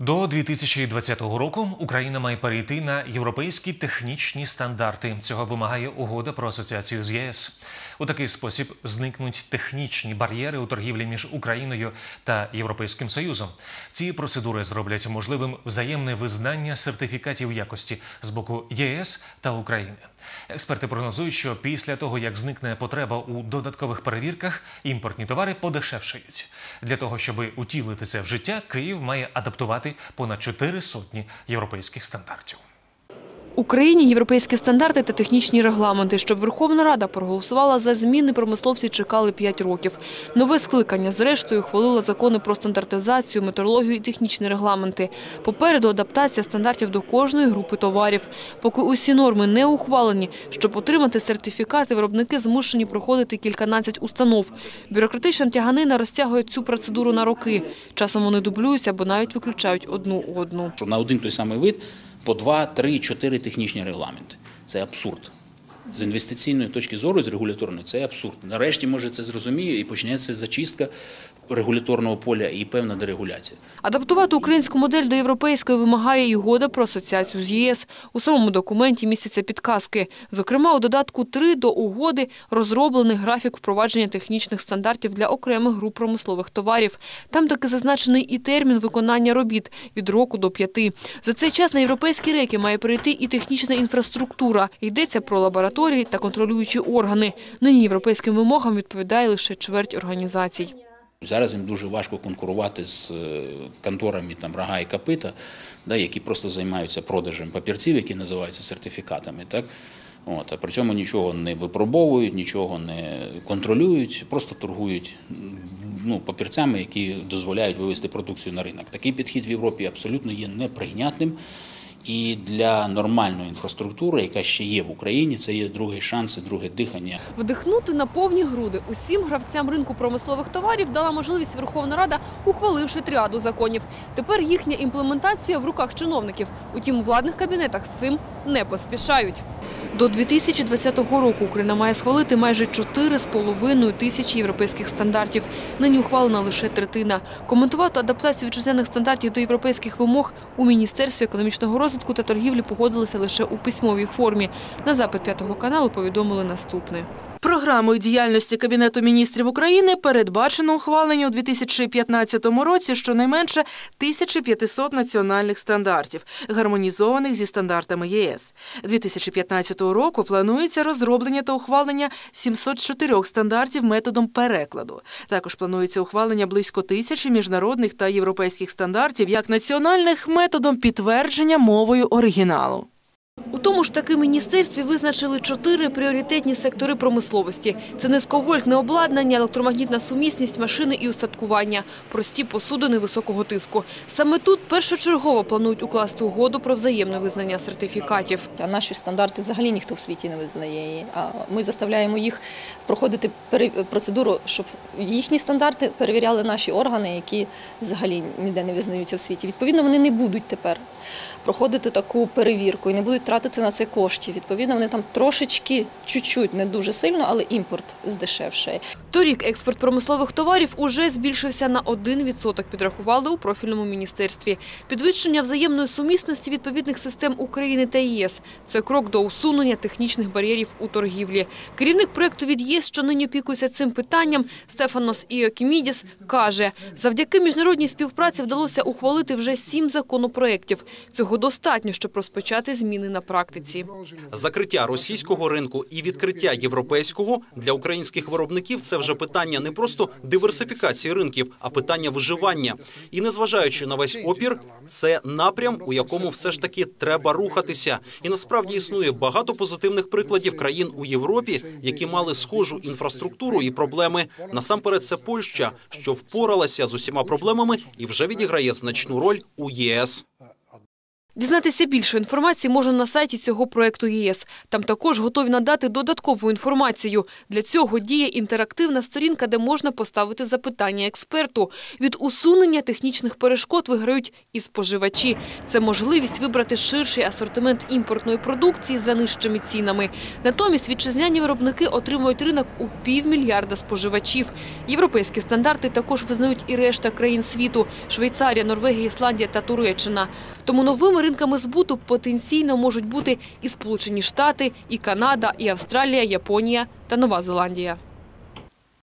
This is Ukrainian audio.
До 2020 року Україна має перейти на європейські технічні стандарти. Цього вимагає угода про асоціацію з ЄС. У такий спосіб зникнуть технічні бар'єри у торгівлі між Україною та Європейським Союзом. Ці процедури зроблять можливим взаємне визнання сертифікатів якості з боку ЄС та України. Експерти прогнозують, що після того, як зникне потреба у додаткових перевірках, імпортні товари подешевшають. Для того, щоб утілити це в життя, Київ має адаптувати понад чотири сотні європейських стандартів. Україні європейські стандарти та технічні регламенти. Щоб Верховна Рада проголосувала за зміни, промисловці чекали 5 років. Нове скликання, зрештою, хвалило закони про стандартизацію, метрологію і технічні регламенти. Попереду адаптація стандартів до кожної групи товарів. Поки усі норми не ухвалені, щоб отримати сертифікати, виробники змушені проходити кільканадцять установ. Бюрократична тяганина розтягує цю процедуру на роки. Часом вони дублюються або навіть виключають одну одну. на один той самий вид по два, три, чотири технічні регламенти. Це абсурд. З інвестиційної точки зору, з регуляторної, це абсурд. Нарешті, може, це зрозуміє і почнеться зачистка регуляторного поля і певна дерегуляція. Адаптувати українську модель до європейської вимагає і угода про асоціацію з ЄС. У самому документі містяться підказки. Зокрема, у додатку 3 до угоди розроблений графік впровадження технічних стандартів для окремих груп промислових товарів. Там таки зазначений і термін виконання робіт – від року до п'яти. За цей час на європейські рейки має перейти і технічна інфраструктура. Йдеться про лабораторії та контролюючі органи. Нині європейським вимогам відповідає лише чверть організацій. Зараз їм дуже важко конкурувати з е, конторами там рога і копита, да, які просто займаються продажем папірців, які називаються сертифікатами. Так? От, а при цьому нічого не випробовують, нічого не контролюють, просто торгують ну, папірцями, які дозволяють вивести продукцію на ринок. Такий підхід в Європі абсолютно є неприйнятним. І для нормальної інфраструктури, яка ще є в Україні, це є другий шанс, і друге дихання. Вдихнути на повні груди усім гравцям ринку промислових товарів дала можливість Верховна Рада, ухваливши тріаду законів. Тепер їхня імплементація в руках чиновників. Утім, у владних кабінетах з цим не поспішають. До 2020 року Україна має схвалити майже 4,5 тисячі європейських стандартів. Нині ухвалена лише третина. Коментувати адаптацію вітчизняних стандартів до європейських вимог у Міністерстві економічного розвитку та торгівлі погодилися лише у письмовій формі. На запит п'ятого каналу повідомили наступне. Програмою діяльності Кабінету міністрів України передбачено ухвалення у 2015 році щонайменше 1500 національних стандартів, гармонізованих зі стандартами ЄС. 2015 року планується розроблення та ухвалення 704 стандартів методом перекладу. Також планується ухвалення близько тисячі міжнародних та європейських стандартів як національних методом підтвердження мовою оригіналу. У тому ж таки міністерстві визначили чотири пріоритетні сектори промисловості. Це низьковольтне обладнання, електромагнітна сумісність, машини і устаткування, прості посудини високого тиску. Саме тут першочергово планують укласти угоду про взаємне визнання сертифікатів. Наші стандарти взагалі ніхто в світі не визнає. А ми заставляємо їх проходити процедуру, щоб їхні стандарти перевіряли наші органи, які взагалі ніде не визнаються в світі. Відповідно, вони не будуть тепер проходити таку перевірку і не будуть тратити на це коштів. Відповідно, вони там трошечки, чуть-чуть, не дуже сильно, але імпорт здешевшає. Торік експорт промислових товарів уже збільшився на 1%, підрахували у профільному міністерстві. Підвищення взаємної сумісності відповідних систем України та ЄС – це крок до усунення технічних бар'єрів у торгівлі. Керівник проєкту від ЄС, що нині опікується цим питанням, Стефанос Іокімідіс, каже, завдяки міжнародній співпраці вдалося ухвалити вже сім законопроєктів. Цього достатньо, щоб розпочати зміни на практиці. Закриття російського ринку і відкриття європейського для українських виробників це вже питання не просто диверсифікації ринків, а питання виживання. І незважаючи на весь опір, це напрям, у якому все ж таки треба рухатися. І насправді існує багато позитивних прикладів країн у Європі, які мали схожу інфраструктуру і проблеми. Насамперед, це Польща, що впоралася з усіма проблемами і вже відіграє значну роль у ЄС. Дізнатися більше інформації можна на сайті цього проекту ЄС. Там також готові надати додаткову інформацію. Для цього діє інтерактивна сторінка, де можна поставити запитання експерту. Від усунення технічних перешкод виграють і споживачі. Це можливість вибрати ширший асортимент імпортної продукції за нижчими цінами. Натомість вітчизняні виробники отримують ринок у півмільярда споживачів. Європейські стандарти також визнають і решта країн світу – Швейцарія, Норвегія, Ісландія та Туреччина. Тому новими ринками збуту потенційно можуть бути і Сполучені Штати, і Канада, і Австралія, Японія та Нова Зеландія.